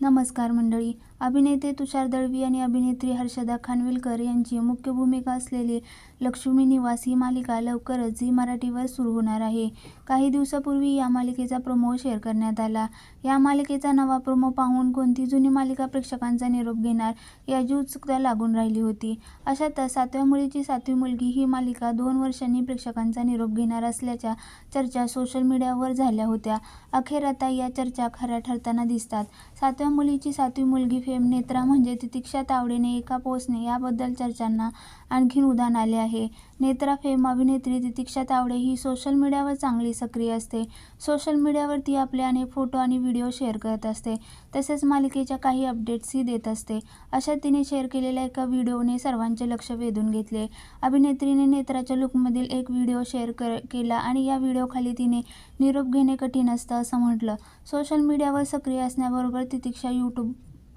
नमस्कार मंडळी. अभिनेते तुषार दळवी आणि अभिनेत्री हर्षदा खानविलकर यांची मुख्य भूमिका असलेली लक्ष्मी निवास ही मालिका लवकरच झी मराठीवर सुरू होणार आहे. काही दिवसापूर्वी या मालिकेचा प्रोमो शेअर करण्यात आला. या मालिकेचा नवा प्रोमो पाहून कोणती जुनी मालिका प्रेक्षकांचा निरोप घेणार याची उत्सुकता लागून राहिली होती. अशातच सातव्या मुलीची सातवी मुलगी ही मालिका दोन वर्षांनी प्रेक्षकांचा निरोप घेणार असल्याच्या चर्चा सोशल मीडियावर झाल्या होत्या. अखेर आता या चर्चा खऱ्या ठरताना दिसतात. सातव्या मुलीची सातवी मुलगी फेम नेत्रा म्हणजे तितिक्षा तावडेने एका पोस्टने याबद्दल चर्चांना आणखीन उधाण आले आहे. नेत्रा फेम अभिनेत्री तितिक्षा तावडे ही सोशल मीडियावर चांगली सक्रिय असते. सोशल मीडियावर ती आपले अनेक फोटो आणि व्हिडिओ शेअर करत असते. तसेच मालिकेच्या काही अपडेट्सही देत असते. अशा तिने शेअर केलेल्या एका व्हिडिओने सर्वांचे लक्ष वेधून घेतले. अभिनेत्रीने नेत्राच्या लुकमधील एक व्हिडिओ शेअर कर केला आणि या व्हिडिओखाली तिने निरोप घेणे कठीण असतं असं म्हटलं. सोशल मीडियावर सक्रिय असण्याबरोबर तितिक्षा यूट्यूब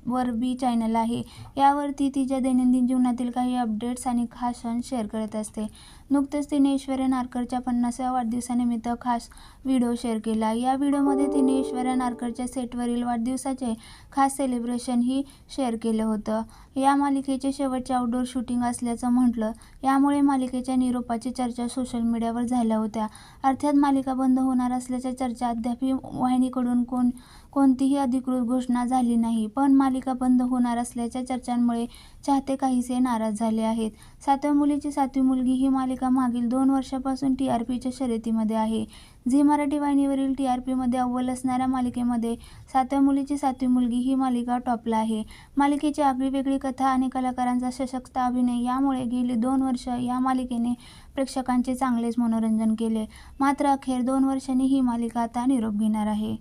वर बी चॅनल आहे. यावरती तिच्या दैनंदिन जीवनातील काही अपडेट्स आणि खास क्षण शेअर करत असते. नुकतंच तिने ऐश्वर्या नारकरच्या पन्नासाव्या वाढदिवसानिमित्त खास व्हिडिओ शेअर केला. या व्हिडिओमध्ये तिने ऐश्वर्या नारकरच्या सेटवरील वाढदिवसाचे खास सेलिब्रेशनही शेअर केलं होतं. या मालिकेचे शेवटचे आउटडोअर शूटिंग असल्याचं म्हटलं. यामुळे मालिकेच्या निरोपाची चर्चा सोशल मीडियावर झाल्या होत्या. अर्थात मालिका बंद होणार असल्याच्या चर्चा अद्यापही वाहिनीकडून कोण कोणतीही अधिकृत घोषणा झाली नाही पण मालिका बंद होणार असल्याच्या चर्चांमुळे चाहते काहीसे नाराज झाले आहेत. सातव्या मुलीची सातवी मुलगी ही मालिका मागील दोन वर्षापासून टी आर पीच्या शर्यतीमध्ये आहे. झी मराठी वाहिनीवरील टी आर पीमध्ये अव्वल असणाऱ्या मालिकेमध्ये सातव्या मुलीची सातवी मुलगी ही मालिका टॉपला आहे. मालिकेची आगळीवेगळी कथा आणि कलाकारांचा सशक्त अभिनय यामुळे गेली दोन वर्ष या मालिकेने प्रेक्षकांचे चांगलेच मनोरंजन केले. मात्र अखेर दोन वर्षांनी ही मालिका आता निरोप घेणार आहे.